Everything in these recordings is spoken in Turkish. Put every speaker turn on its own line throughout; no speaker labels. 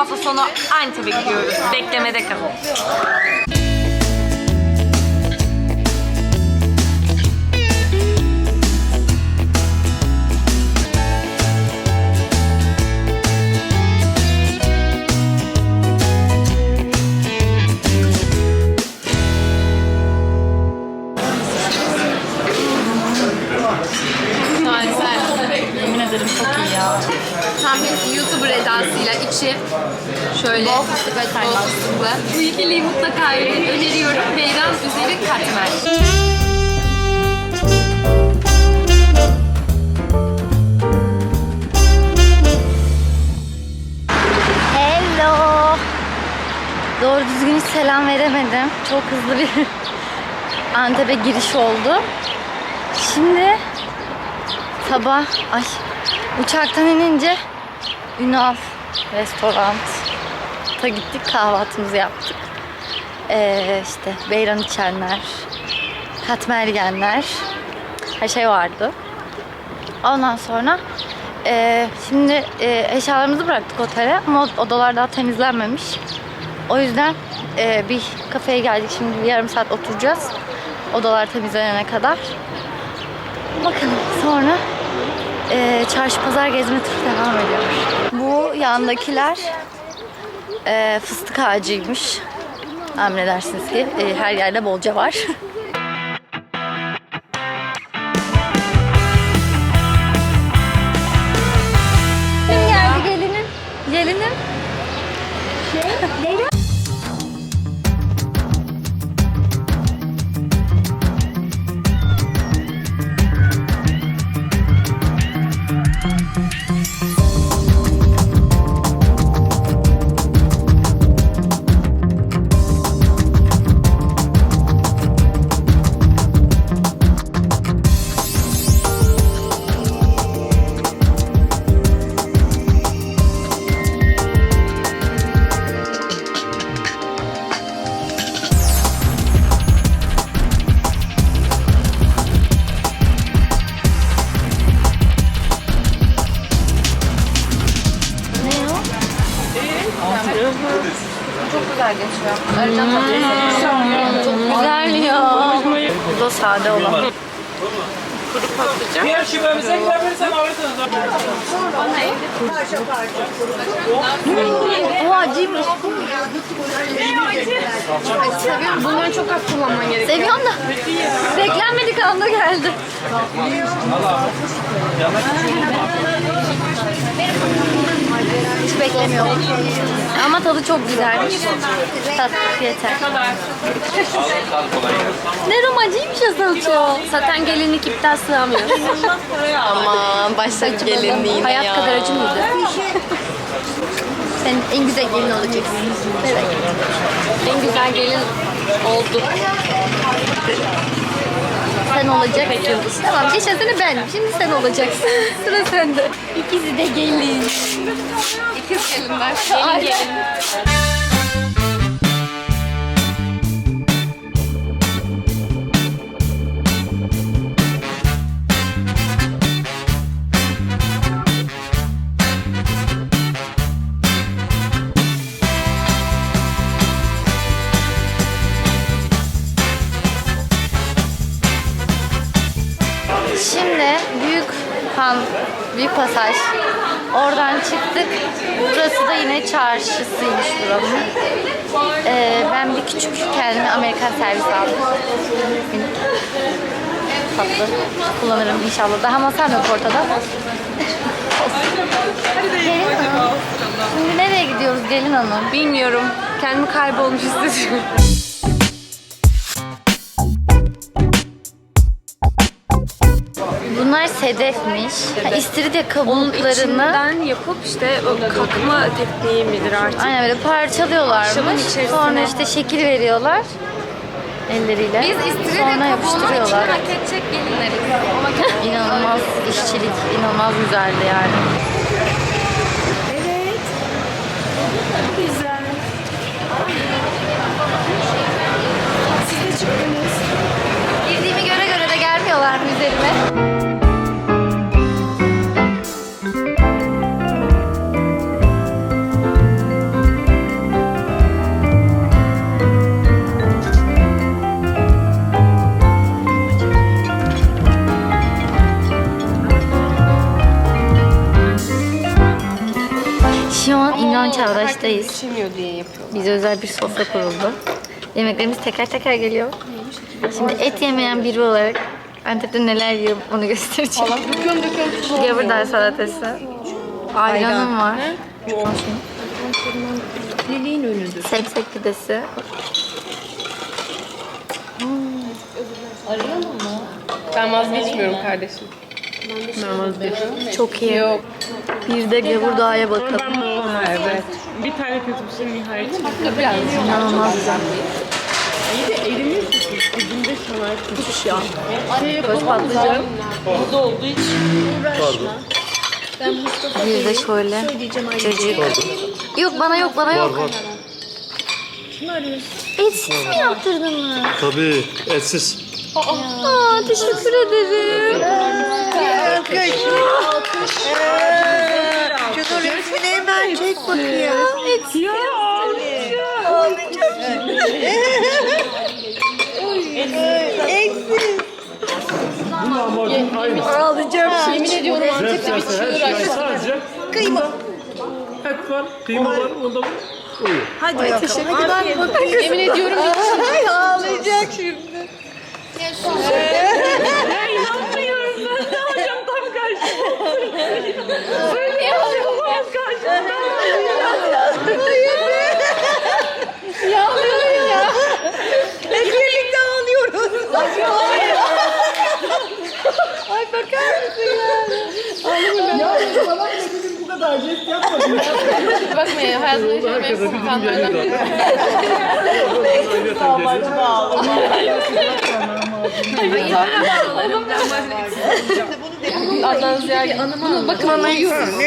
hafta sonu Antep'e gidiyoruz. Beklemede kalın.
Tam bir YouTuber edasıyla içi şöyle bol fıstıklı. Bu ikiliyi mutlaka yiyin. öneriyorum. Beyran üzeri katmer.
Hello. Doğru düzgün hiç selam veremedim. Çok hızlı bir Antep'e giriş oldu. Şimdi sabah ay uçaktan inince Ünal restoranta gittik kahvaltımızı yaptık. Ee, işte beyran içenler, katmer yiyenler her şey vardı. Ondan sonra e, şimdi e, eşyalarımızı bıraktık otele ama odalar daha temizlenmemiş. O yüzden e, bir kafeye geldik. Şimdi bir yarım saat oturacağız. Odalar temizlenene kadar. Bakalım sonra e, çarşı pazar gezme turu devam ediyor. Bu yandakiler e, fıstık ağacıymış. Tahmin edersiniz ki e, her yerde bolca var. güzel ya. Bu da sade olan.
Diğer şubemize girebilirsen alırsınız.
O acıymış.
Seviyorum. Bunları çok az kullanman gerekiyor.
Seviyorum da. Beklenmedik anda geldi. Hiç beklemiyorum. Ama tadı çok güzelmiş. Tat yeter. Ne romacıymış ya salça.
Zaten gelinlik iptal sığamıyor.
Aman başladı gelinliğine
Hayat
ya.
kadar acı mıydı?
Sen en güzel gelin olacaksın. Evet.
En güzel gelin oldu.
Sen olacaksın. Tamam geçen sene ben. Şimdi sen olacaksın. Sıra sende. İkisi de gelin.
İkiz gelinler. Gelin gelin.
Büyük pasaj. Oradan çıktık. Burası da yine çarşısıymış buranın. Ee, ben bir küçük kendime Amerikan servis aldım. Tatlı. Kullanırım inşallah. Daha masam yok ortada. Gelin hanım. Şimdi nereye gidiyoruz gelin hanım?
Bilmiyorum. Kendimi kaybolmuş hissediyorum.
Bunlar sedefmiş. Ha, istiridye
Onun
kabuklarını
içinden yapıp işte o kakma tekniği midir artık?
aynen böyle
Akşamın
parçalıyorlarmış.
içerisine.
Sonra işte şekil veriyorlar elleriyle.
Biz istiridye
Sonra
kabuğunu
yapıştırıyorlar.
içine hak edecek gelinleriz.
İnanılmaz işçilik, inanılmaz güzeldi yani. Çağdaş'tayız.
İçemiyor diye yapıyor.
Bize özel bir sofra kuruldu. Yemeklerimiz teker teker geliyor. Şimdi et yemeyen biri olarak Antep'te neler yiyor onu göstereceğim.
Döküyorum döküyorum.
Gavurdağ salatası. Ayranım var.
Liliğin önüdür.
Semsek pidesi.
Ben vazgeçmiyorum kardeşim. Ben vazgeçmiyorum.
Çok iyi.
Yok.
Bir de Gavurdağ'a bakalım.
Evet. Bir tane kötü bir şey nihayet.
Hakkı biraz.
İnanılmaz güzel.
İyi de elimiz tutmuş. Dibinde şanar tutmuş ya.
Göz patlıcan.
Burada olduğu için.
Bir de şöyle cacık. Yok bana yok bana yok.
Var var.
Etsiz mi yaptırdın mı?
Tabii etsiz.
Aa teşekkür ederim.
Şunun resmini hemen çek bakayım.
Etsiz.
Eksiz.
Aynı.
Yemin ediyorum Antep'te bir çığır açtı.
Sadece
Kıyma.
et var, kıyma var, onda uyuyor.
Hadi teşekkürler.
Yemin ediyorum bir
Ay ağlayacak şimdi. Hep birlikte ağlıyoruz. Ay bakar mısın ya?
bakma ya. Hayatımda yaşadığım en sıkıntı anlardan. Adnan Ziya Bunu bakın uyuyorum.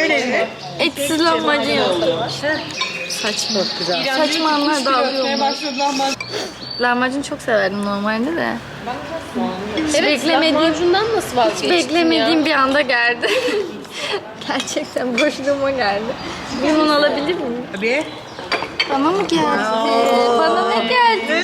Etsiz lahmacun yok. Saçma. Saçma anlar dağılıyor. Lahmacun çok severdim normalde de. Hiç beklemediğim,
nasıl
hiç
vazgeçtin
beklemediğim bir anda geldi. Gerçekten boşluğuma geldi. Limon alabilir miyim?
Tabii.
Bana mı geldi? Bana ne geldi?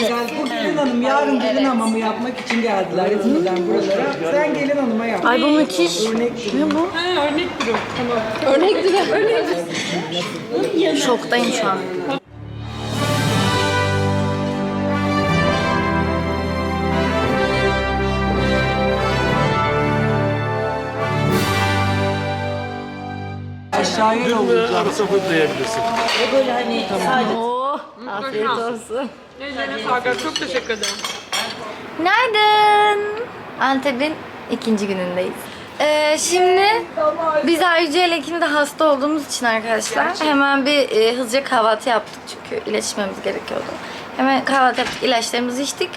Güzel. Bu gelin hanım yarın gelin hamamı yapmak için geldiler İzmir'den buralara. Sen gelin hanıma yap.
Ay bu müthiş. Ne bu?
Ha örnek durum. Tamam.
Örnektir. Örnektir.
Şoktayım şu an.
Aşağıya yollayacağım.
de arasa koyup da yiyebilirsin.
Oh, afiyet olsun.
Ellerine sağlık. Çok teşekkür ederim.
Günaydın. Antep'in ikinci günündeyiz. Ee, şimdi biz Ayrıca ile ikimiz de hasta olduğumuz için arkadaşlar hemen bir e, hızlıca kahvaltı yaptık çünkü iyileşmemiz gerekiyordu. Hemen kahvaltı yaptık, ilaçlarımızı içtik.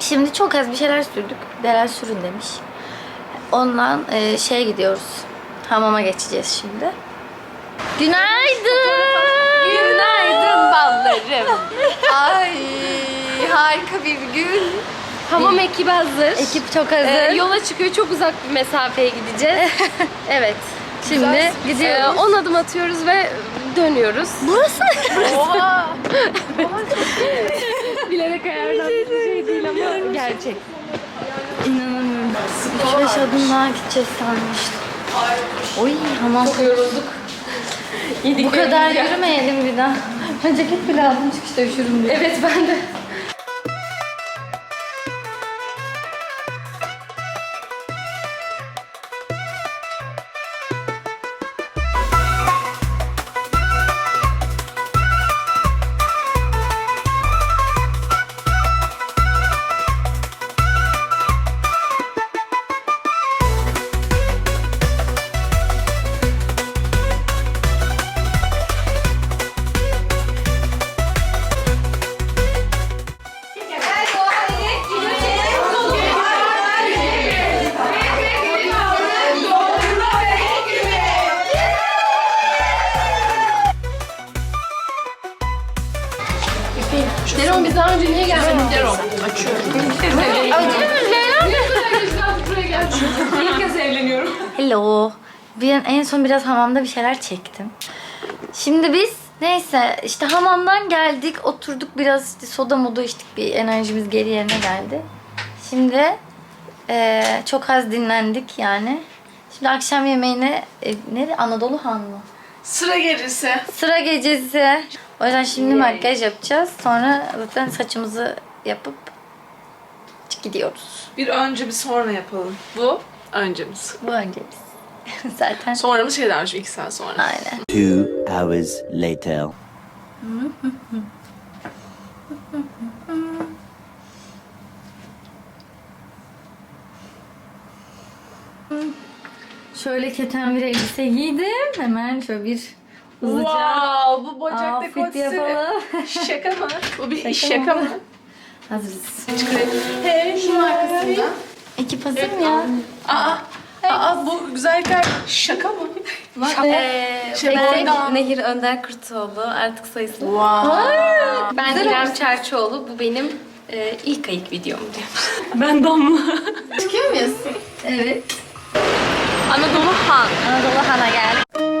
Şimdi çok az bir şeyler sürdük. Deren sürün demiş. Ondan e, şeye gidiyoruz. Hamama geçeceğiz şimdi. Günaydın.
Günaydın ballarım.
Ay harika bir gün.
Hamam ekibi hazır.
Ekip çok hazır.
Ee, yola çıkıyor. Çok uzak bir mesafeye gideceğiz.
evet. Şimdi gidiyoruz.
Ee, 10 adım atıyoruz ve dönüyoruz.
Burası
Oha! Bilerek ayarlanan bir şey değil ama gerçek.
İnanamıyorum. 3-5 adım daha gideceğiz sanmıştım. Oy hamam. Çok yorulduk. Bu kadar yürümeyelim bir daha. Ceket bile aldım çıkışta üşürüm diye.
Evet ben de. Daha önce niye gelmedik Deron? Açıyorum.
Acıyor Leyla?
Ne kadar güzel buraya İlk kez evleniyorum.
Hello. Bir en son biraz hamamda bir şeyler çektim. Şimdi biz neyse işte hamamdan geldik oturduk biraz işte soda moda içtik bir enerjimiz geri yerine geldi. Şimdi eee, çok az dinlendik yani. Şimdi akşam yemeğine e, nere Anadolu Han mı?
Sıra gelirse.
Sıra gecesi. O yüzden şimdi makyaj yapacağız. Sonra zaten saçımızı yapıp gidiyoruz.
Bir önce bir sonra yapalım. Bu öncemiz.
Bu öncemiz. zaten
Sonramız şey dermiş iki saat sonra.
aynen.
Two hours later.
Şöyle keten bir elbise giydim. Hemen şöyle bir hızlıca
Wow, bu bacak
outfit yapalım.
Şaka mı? Bu bir
Şaka
şaka
mı?
mı?
Hazırız.
Hey, şunun arkasında.
Ekip hazır mı ya?
Aa, aa bu güzellikler şaka mı?
Ee,
Şey,
ben
oradan-
Nehir Önder Kurtoğlu. Artık sayısını.
Wow.
Ben İrem Çerçoğlu. Bu benim e, ilk kayık videom diyor.
Ben Damla.
Çıkıyor muyuz?
Evet.
Anadolu Han.
Anadolu Han'a geldik.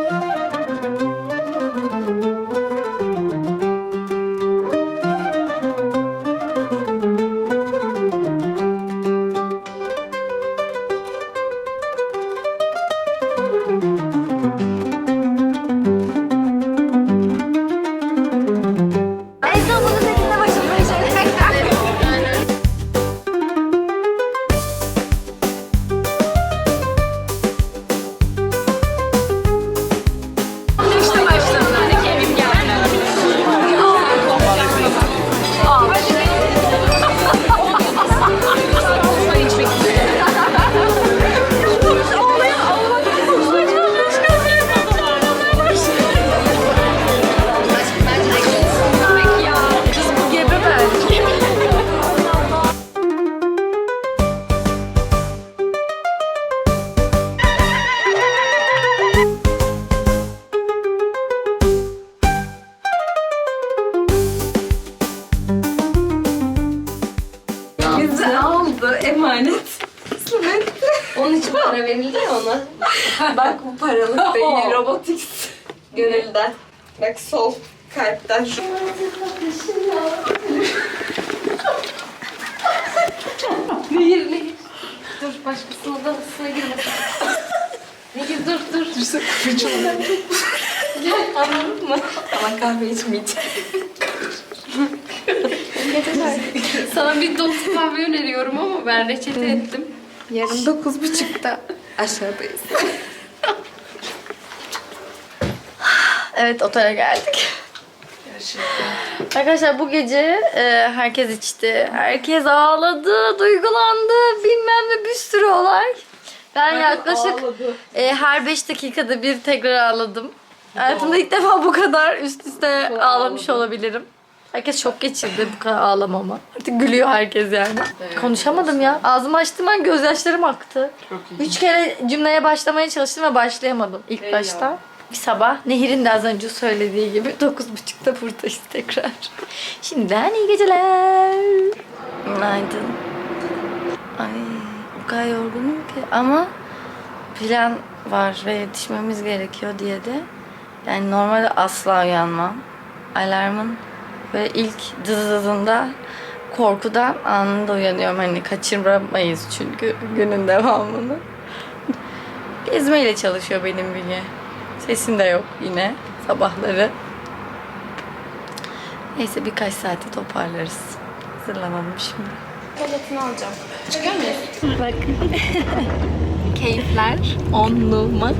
İçin para verildi ya ona.
Bak bu paralık değil, robotics. Gönülden. Bak sol kalpten şu.
Nehir, Nehir. Dur başkasının odasına girmesin. Nehir dur dur.
Kapıyı çalıyor.
Gel anladın mı?
Ama kahve içmeyeceğim.
Sana bir dost kahve öneriyorum ama ben reçete ettim. Yarın dokuz buçukta aşağıdayız.
Evet otele geldik. Arkadaşlar bu gece e, herkes içti. Herkes ağladı, duygulandı. Bilmem ne bir sürü olay. Ben yaklaşık e, her 5 dakikada bir tekrar ağladım. Hayatımda ilk defa bu kadar üst üste ağlamış olabilirim. Herkes çok geçirdi bu kadar ağlamama. Artık gülüyor herkes yani. Konuşamadım ya. Ağzımı açtım ben gözyaşlarım aktı. Üç kere cümleye başlamaya çalıştım ve başlayamadım ilk başta. Bir sabah Nehir'in de az önce söylediği gibi 9.30'da buradayız tekrar. Şimdiden iyi geceler. Günaydın. Ay o kadar yorgunum ki. Ama plan var ve yetişmemiz gerekiyor diye de yani normalde asla uyanmam. Alarmın ve ilk dızızında korkudan anında uyanıyorum. Hani kaçırmayız çünkü günün devamını. Gezmeyle çalışıyor benim bünye. Sesim de yok yine sabahları. Neyse birkaç saate toparlarız. Hazırlanalım şimdi.
Paletini alacağım. Çıkıyor muyuz?
Bak. Keyifler on numara.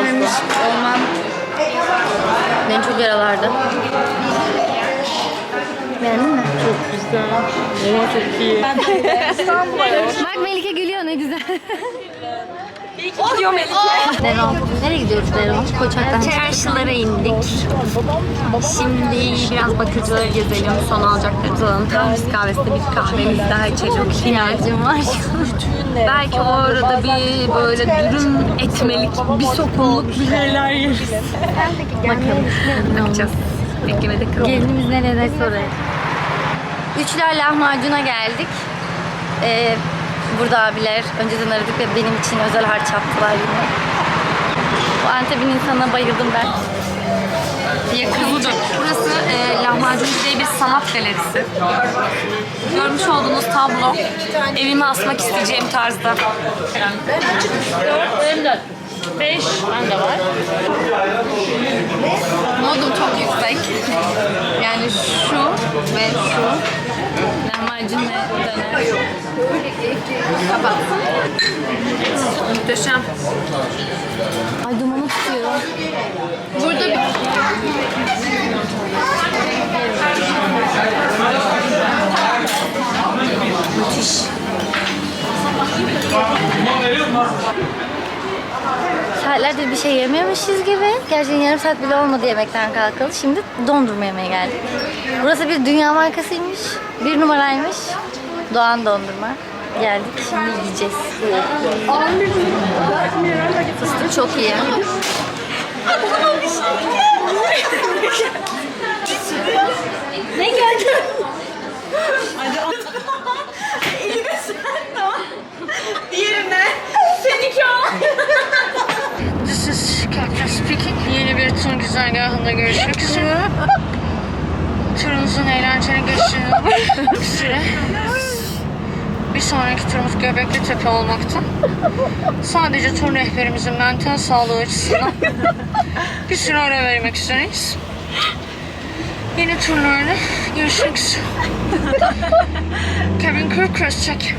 Asla.
olmam beni çok yaralardı. Beğendin mi?
Çok güzel. Oha çok iyi.
Bak Melike gülüyor ne güzel.
Gidiyor Melike.
Deron. Nereye gidiyoruz Deron? Koçak'tan.
Çarşılara indik. Şimdi biraz bakıcıları gezelim. Son alacaklarımızı alalım. Tahmis kahvesinde bir kahvemiz daha içelim.
İhtiyacım var.
Belki o arada bir böyle dürüm etmelik, bir sokumluk bir şeyler yeriz. Bakalım. Bakacağız. Beklemede kalalım.
Gelinimiz nereye oraya. Üçler lahmacuna geldik. Ee, burada abiler önceden aradık ve benim için özel harç yaptılar yine. Bu Antep'in insanına bayıldım ben.
Yakın. Burası e, lahmacuncu diye bir sanat galerisi. Görmüş olduğunuz tablo evime asmak isteyeceğim tarzda. 5 bende var.
Modum çok yüksek. Yani şu ve şu. Ve döner. Kapat.
Muhteşem.
Ay dumanı tutuyor.
Burada bir
Saatlerdir bir şey yememişiz gibi. Gerçekten yarım saat bile olmadı yemekten kalkalı. Şimdi dondurma yemeye geldik. Burası bir dünya markasıymış. Bir numaraymış. Doğan dondurma. Geldik şimdi yiyeceğiz. Fıstık çok iyi. ne geldi?
This güzergahında görüşmek üzere. Turunuzun eğlenceli geçtiğini süre. Bir sonraki turumuz Göbekli Tepe olmakta. Sadece tur rehberimizin mental sağlığı açısından bir süre ara vermek üzereyiz. Yeni turlarda görüşmek üzere. Kevin Kirk cross check.